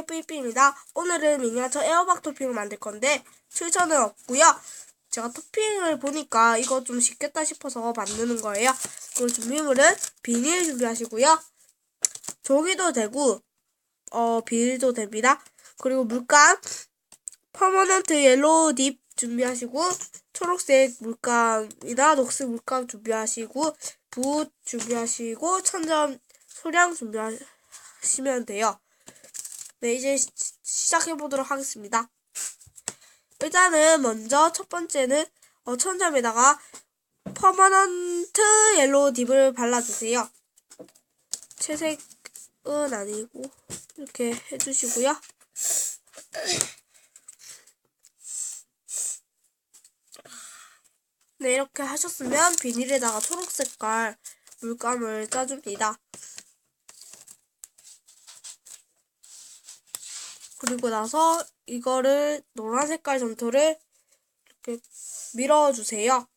안녕하세요 뿌이뿌입니다. 오늘은 미니어처 에어박 토핑을 만들 건데 출처는 없고요. 제가 토핑을 보니까 이거 좀 쉽겠다 싶어서 만드는 거예요. 그리고 준비물은 비닐 준비하시고요. 종이도 되고 어 비닐도 됩니다. 그리고 물감 퍼머넌트 옐로우 딥 준비하시고 초록색 물감이나 녹색 물감 준비하시고 붓 준비하시고 천점 소량 준비하시면 돼요. 네, 이제 시- 시작해 보도록 하겠습니다. 일단은 먼저 첫 번째는 어, 천점에다가 퍼머넌트 옐로우 딥을 발라주세요. 채색은 아니고 이렇게 해주시고요. 네, 이렇게 하셨으면 비닐에다가 초록 색깔 물감을 짜줍니다. 그리고 나서 이거를 노란 색깔 점토를 이렇게 밀어주세요.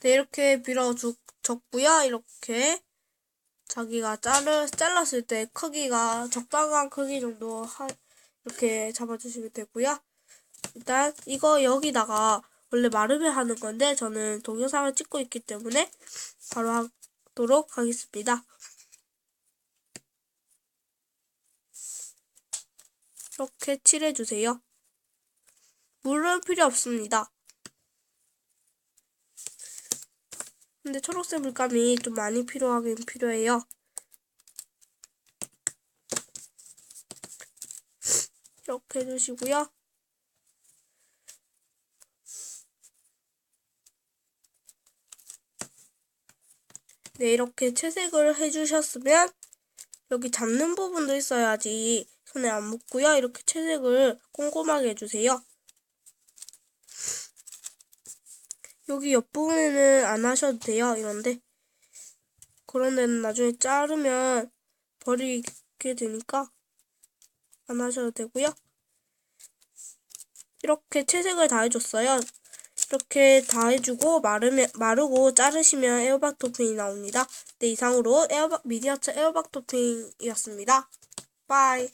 네, 이렇게 밀어줬고요. 이렇게 자기가 자르, 잘랐을 때 크기가 적당한 크기 정도 하, 이렇게 잡아주시면 되고요. 일단 이거 여기다가 원래 마르면 하는 건데 저는 동영상을 찍고 있기 때문에 바로 하도록 하겠습니다. 이렇게 칠해주세요. 물은 필요 없습니다. 근데 초록색 물감이 좀 많이 필요하긴 필요해요. 이렇게 해주시고요. 네, 이렇게 채색을 해주셨으면 여기 잡는 부분도 있어야지 손에 안 묻고요. 이렇게 채색을 꼼꼼하게 해주세요. 여기 옆부분에는 안 하셔도 돼요. 이런데 그런 데는 나중에 자르면 버리게 되니까 안 하셔도 되고요. 이렇게 채색을 다 해줬어요. 이렇게 다 해주고 마르면, 마르고 자르시면 에어박 토핑이 나옵니다. 네, 이상으로 에어박, 미니어처 에어박 토핑이었습니다. 바이.